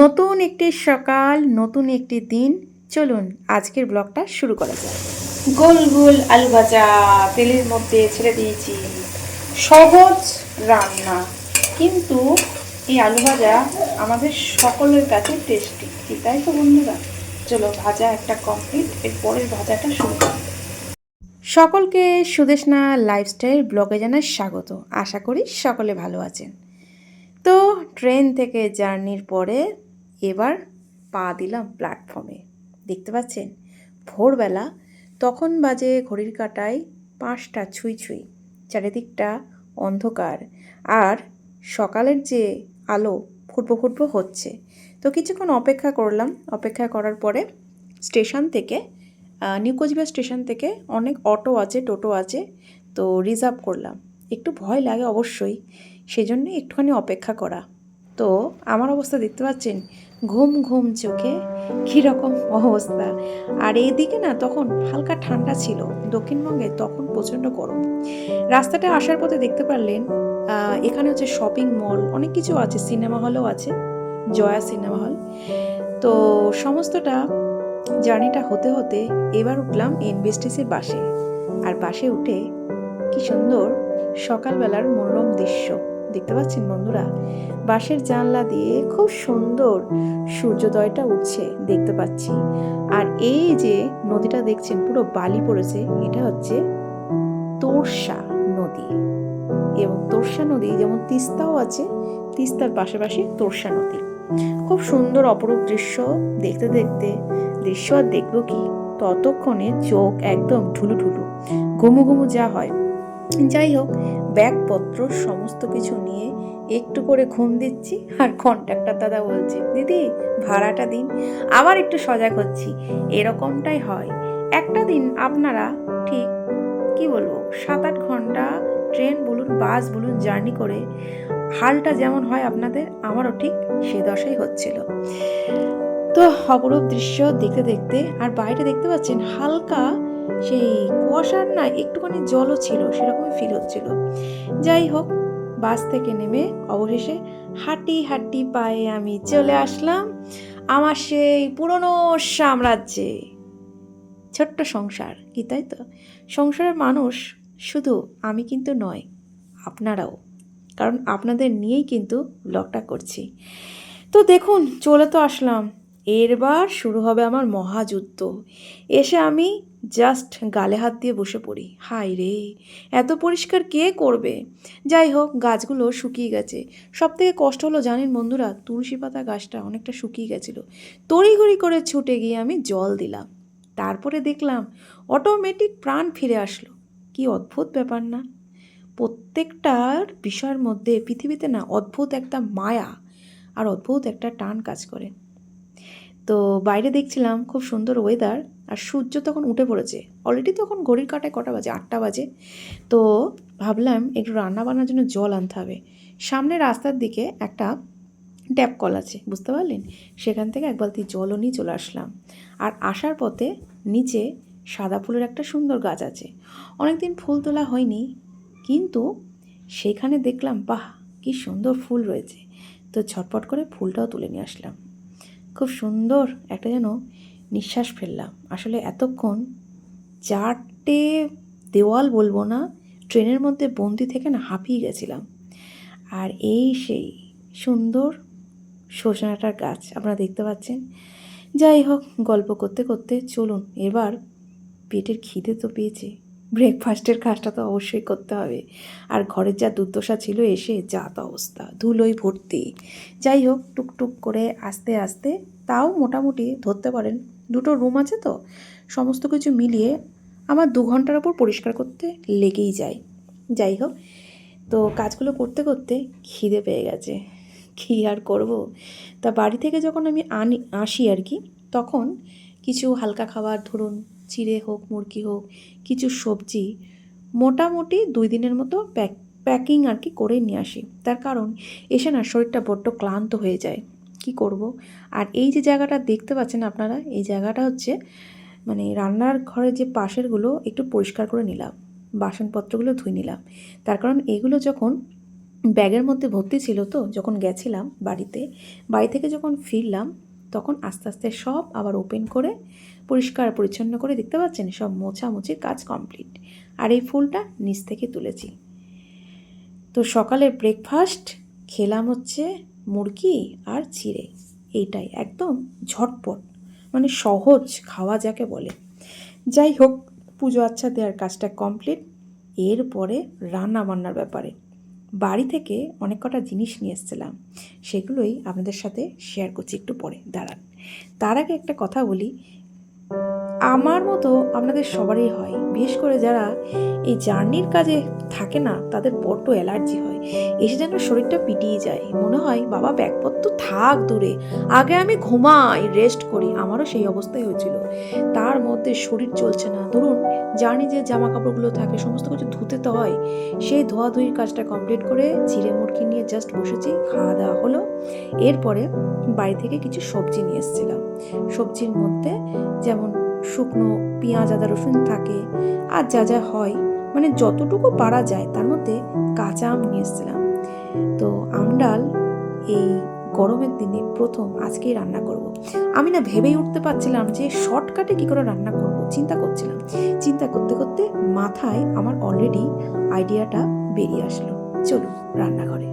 নতুন একটি সকাল নতুন একটি দিন। চলুন আজকের ব্লগটা শুরু করা যাক। গোল গোল আলু ভাজা তেলের মধ্যে ছেড়ে দিয়েছি। সহজ রান্না। কিন্তু এই আলু ভাজা আমাদের সকলের কাছে টেস্টি কি তাই তো বন্ধুরা? চলো ভাজা একটা কমপ্লিট এর পরের ভাজাটা শুরু করি। সকলকে সুদেশনা লাইফস্টাইল ব্লগে জানাই স্বাগত। আশা করি সকলে ভালো আছেন। তো ট্রেন থেকে জার্নির পরে এবার পা দিলাম প্ল্যাটফর্মে। দেখতে পাচ্ছেন? ভোরবেলা তখন বাজে ঘড়ির কাটায় পাঁচটা ছুঁই ছুঁই, চারিদিকটা অন্ধকার। আর সকালের যে আলো ফুটবো ফুটবো হচ্ছে। তো কিছুক্ষণ অপেক্ষা করলাম। অপেক্ষা করার পরে স্টেশন থেকে নিউ কোচবিহার স্টেশন থেকে অনেক অটো আছে, টোটো আছে, তো রিজার্ভ করলাম। একটু ভয় লাগে অবশ্যই। সেজন্য একটুখানি অপেক্ষা করা। তো আমার অবস্থা দেখতে পাচ্ছেন? ঘুম ঘুম চোখে কীরকম অবস্থা। আর এইদিকে না তখন হালকা ঠান্ডা ছিল। দক্ষিণবঙ্গে তখন প্রচণ্ড গরম। রাস্তাটা আসার পথে দেখতে পারলেন এখানে হচ্ছে শপিং মল অনেক কিছু আছে। সিনেমা হলও আছে, জয়া সিনেমা হল তো সমস্তটা জার্নিটা হতে হতে এবার উঠলাম এনবিএসটিসির বাসে। আর বাসে উঠে কি সুন্দর সকালবেলার মনোরম দৃশ্য। দেখতে পাচ্ছেন বন্ধুরা? বাসের জানলা দিয়ে খুব সুন্দর সূর্যোদয়টা উঠছে দেখতে পাচ্ছি। আর এই যে নদীটা দেখছেন, পুরো বালি পড়েছে, এটা হচ্ছে তোরসা নদী। এবং তোরসা নদী যেমন তিস্তাও আছে, তিস্তার পাশাপাশি তোরসা নদী। খুব সুন্দর অপরূপ দৃশ্য দেখতে দেখতে, দৃশ্য আর দেখব কি? ততক্ষণে চোখ একদম ঠুলু ঠুলু ঘুমু ঘুমু যা হয়। যাই হোক ব্যাগপত্র সমস্ত কিছু নিয়ে একটু করে ঘুম দিচ্ছি আর কন্ট্রাক্টর দাদা বলছে, দিদি, ভাড়াটা দিন। আবার একটু সজাগ হচ্ছি, এরকমটাই হয়। একটা দিন আপনারা ঠিক, কি বলব সাত আট ঘণ্টা ট্রেন বলুন, বাস বলুন, জার্নি করে হালটা যেমন হয় আপনাদের, আমারও ঠিক সে দশাই হচ্ছিল। তো অপরূপ দৃশ্য দেখতে দেখতে আর বাইরে দেখতে পাচ্ছেন হালকা সেই কুয়াশার না একটুখানি জলও ছিল, সেরকমই ফিল হচ্ছিল। যাই হোক, বাস থেকে নেমে অবশেষে হাঁটি হাঁটি পায়ে আমি চলে আসলাম আমার সেই পুরনো সাম্রাজ্যে। ছোট্ট সংসার, কি তাই তো? সংসারের মানুষ শুধু আমি কিন্তু নয়, আপনারাও। কারণ আপনাদের নিয়েই কিন্তু ব্লগটা করছি। তো দেখুন, চলে তো আসলাম। এরবার শুরু হবে আমার মহাযুদ্ধ। এসে আমি জাস্ট গালে হাত দিয়ে বসে পড়ি। হাই রে, এত পরিষ্কার কে করবে? যাই হোক, গাছগুলো শুকিয়ে গেছে। সব থেকে কষ্ট হলো জানেন বন্ধুরা, তুলসী পাতা গাছটা অনেকটা শুকিয়ে গেছিল। তড়িঘড়ি করে ছুটে গিয়ে আমি জল দিলাম। তারপরে দেখলাম অটোমেটিক প্রাণ ফিরে আসলো। কি অদ্ভুত ব্যাপার না? প্রত্যেকটার বিষয়ের মধ্যে পৃথিবীতে না অদ্ভুত একটা মায়া আর অদ্ভুত একটা টান কাজ করে। তো বাইরে দেখছিলাম খুব সুন্দর ওয়েদার আর সূর্য তখন উঠে পড়েছে। অলরেডি তখন ঘড়ির কাটায় কটা বাজে? আটটা বাজে। তো ভাবলাম একটু রান্না বান্নার জন্য জল আনতে হবে। সামনে রাস্তার দিকে একটা ট্যাপ কল আছে, বুঝতে পারলেন? সেখান থেকে এক বালতি জলও নিয়ে চলে আসলাম। আর আসার পথে নিচে সাদা ফুলের একটা সুন্দর গাছ আছে। অনেকদিন ফুল তোলা হয়নি, কিন্তু সেখানে দেখলাম, বাহ, কি সুন্দর ফুল রয়েছে। তো ঝটপট করে ফুলটাও তুলে নিয়ে আসলাম। খুব সুন্দর একটা যেন নিঃশ্বাস ফেললাম। আসলে এতক্ষণ চারটে দেওয়াল বলব না, ট্রেনের মধ্যে বন্দি থেকে না হাঁপিয়ে গেছিলাম। আর এই সেই সুন্দর সজনাটার গাছ আপনারা দেখতে পাচ্ছেন। যাই হোক, গল্প করতে করতে চলুন, এবার পেটের খিদে তো পেয়েছে। ব্রেকফাস্টের কাজটা তো অবশ্যই করতে হবে। আর ঘরের যা দুর্দশা ছিল, এসে যা তো অবস্থা ধুলোই ভর্তি। যাই হোক, টুকটুক করে আস্তে আস্তে তাও মোটামুটি ধরতে পারেন। দুটো রুম আছে তো, সমস্ত কিছু মিলিয়ে আমার দু ঘণ্টার ওপর পরিষ্কার করতে লেগেই যায়। যাই হোক, তো কাজগুলো করতে করতে খিদে পেয়ে গেছে। কী আর করব? তা বাড়ি থেকে যখন আমি আনি, আসি আর কি, তখন কিছু হালকা খাবার ধরুন চিড়ে হোক, মুরগি হোক, কিছু সবজি মোটামুটি দুই দিনের মতো প্যাক, প্যাকিং আর কি করে নিয়ে আসি। তার কারণ এসে না শরীরটা বড্ড ক্লান্ত হয়ে যায়। কি করব? আর এই যে জায়গাটা দেখতে পাচ্ছেন আপনারা, এই জায়গাটা হচ্ছে মানে রান্নার ঘরের যে পাশেরগুলো একটু পরিষ্কার করে নিলাম, বাসনপত্রগুলো ধুয়ে নিলাম। তার কারণ এগুলো যখন ব্যাগের মধ্যে ভর্তি ছিল তো, যখন গেছিলাম বাড়িতে, বাড়ি থেকে যখন ফিরলাম তখন আস্তে আস্তে সব আবার ওপেন করে, পরিষ্কার পরিচ্ছন্ন করে দেখতে পাচ্ছেন সব মোছামুছির কাজ কমপ্লিট আর এই ফুলটা নিচ থেকে তুলেছি। তো সকালে ব্রেকফাস্ট খেলাম হচ্ছে মুরগি আর চিড়ে। এইটাই একদম ঝটপট মানে সহজ খাওয়া যাকে বলে। যাই হোক, পুজো আচ্ছা দেওয়ার কাজটা কমপ্লিট এরপরে রান্না বান্নার ব্যাপারে। বাড়ি থেকে অনেক কটা জিনিস নিয়ে এসেছিলাম। সেগুলোই আপনাদের সাথে শেয়ার করছি একটু পরে। দাঁড়ান। তার আগে একটা কথা বলি। আমার মতো আপনাদের সবারই হয়। বিশেষ করে যারা এই জার্নির কাজে থাকে না, তাদের বড্ড অ্যালার্জি হয়। এসে যেন শরীরটা পিটিয়ে যায়। মনে হয়, বাবা, ব্যাগপত্র থাক দূরে। আগে আমি ঘুমাই রেস্ট করি। আমারও সেই অবস্থাই হয়েছিল। তার মধ্যে শরীর চলছে না। ধরুন, জার্নি যে জামা কাপড়গুলো থাকে, সমস্ত কিছু ধুতে তো হয়। সেই ধোয়াধুয়ির কাজটা কমপ্লিট করে চিড়ে মুরগি নিয়ে জাস্ট বসেছি। খাওয়া দাওয়া হলো। এরপরে বাড়ি থেকে কিছু সবজি নিয়ে এসেছিলাম। সবজির মধ্যে যেমন শুকনো পেঁয়াজ, আদা, রসুন থাকে। আর যা যা হয় মানে যতটুকু পারা যায় তার মধ্যে কাঁচা আম নিয়ে এসেছিলাম। তো আমডাল এই গরমের দিনে প্রথম আজকেই রান্না করব। আমি না ভেবেই উঠতে পারছিলাম যে শর্টকাটে কী করে রান্না করব, চিন্তা করছিলাম। চিন্তা করতে করতে মাথায় আমার অলরেডি আইডিয়াটা বেরিয়ে আসলো। চলুন রান্নাঘরে।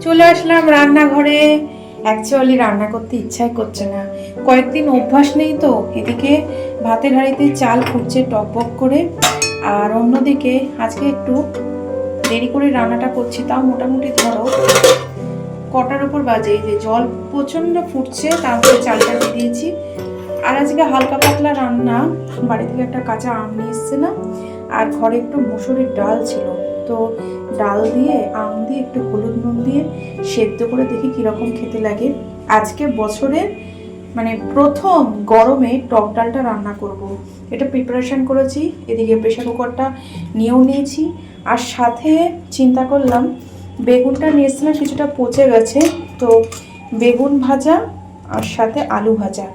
চলে আসলাম রান্নাঘরে। অ্যাকচুয়ালি রান্না করতে ইচ্ছাই করছে না। কয়েকদিন অভ্যাস নেই তো, এদিকে ভাতের হাঁড়িতে চাল ফুটছে টকবক করে আর অন্যদিকে আজকে একটু দেরি করে রান্নাটা করছি, তাও মোটামুটি ধরো কটার উপর বাজে। যে জল প্রচণ্ড ফুটছে, তারপরে চালটা দিয়ে দিয়েছি। আর আজকে হালকা পাতলা রান্না, বাড়ি থেকে একটা কাঁচা আম নিয়ে এসছে না আর ঘরে একটু মুসুরির ডাল ছিল। তো ডাল দিয়ে, আম দিয়ে, একটু হলুদ নুন দিয়ে সেদ্ধ করে দেখি কীরকম খেতে লাগে। আজকে বছরের মানে প্রথম গরমে টক ডালটা রান্না করব। এটা প্রিপারেশন করেছি, এদিকে প্রেশার কুকারটা নিয়েও নিয়েছি। আর সাথে চিন্তা করলাম, বেগুনটা নিয়েছিলাম কিছুটা পচে গেছে, তো বেগুন ভাজা আর সাথে আলু ভাজা।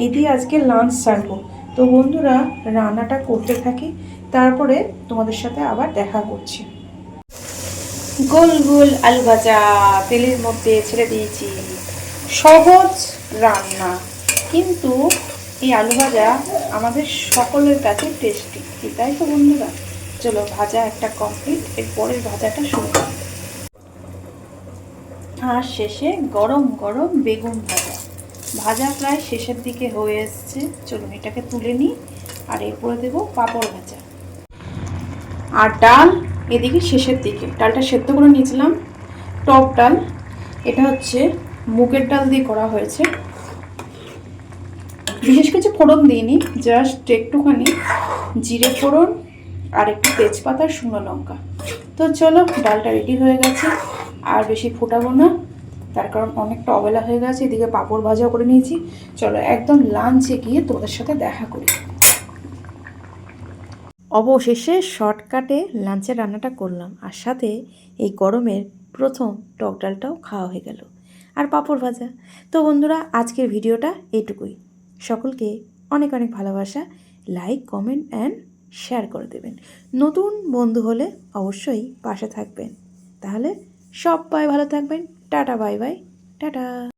এই দিয়ে আজকে লাঞ্চ সারবো তো বন্ধুরা, রান্নাটা করতে থাকি, তারপরে তোমাদের সাথে আবার দেখা করছি। গোল গোল আলু ভাজা তেলের মধ্যে ছেড়ে দিয়েছি। সহজ রান্না, কিন্তু এই আলু ভাজা আমাদের সকলের কাছে টেস্টি তাই তো বন্ধুরা? চলো ভাজা একটা কমপ্লিট এরপরের ভাজাটা শুরু করি। আর শেষে গরম গরম বেগুন ভাজা। ভাজা প্রায় শেষের দিকে হয়ে এসছে। চলুন এটাকে তুলে নিই, আর এরপরে দেবো পাঁপড় ভাজা। আর ডাল এদিকে শেষের দিকে। ডালটা সেদ্ধ করে নিয়েছিলাম। টক ডাল, এটা হচ্ছে মুগের ডাল দিয়ে করা হয়েছে। বিশেষ কিছু ফোড়ন দিইনি জাস্ট একটুখানি জিরে ফোড়ন আর একটু তেজপাতা শুকনো লঙ্কা। তো চলো, ডালটা রেডি হয়ে গেছে, আর বেশি ফোটাবো না, তার কারণ অনেকটা অবেলা হয়ে গেছে, এদিকে পাঁপড় ভাজাও করে নিয়েছি। চলো, একদম লাঞ্চে গিয়ে তোদের সাথে দেখা করি। অবশেষে শর্টকাটে লাঞ্চের রান্নাটা করলাম, আর সাথে এই গরমের প্রথম টক ডালটাও খাওয়া হয়ে গেল, আর পাঁপড় ভাজা। তো বন্ধুরা, আজকের ভিডিওটা এইটুকুই সকলকে অনেক অনেক ভালোবাসা। লাইক কমেন্ট অ্যান্ড শেয়ার করে দেবেন। নতুন বন্ধু হলে অবশ্যই পাশে থাকবেন। তাহলে সব সবাই ভালো থাকবেন। Tata bye bye tata.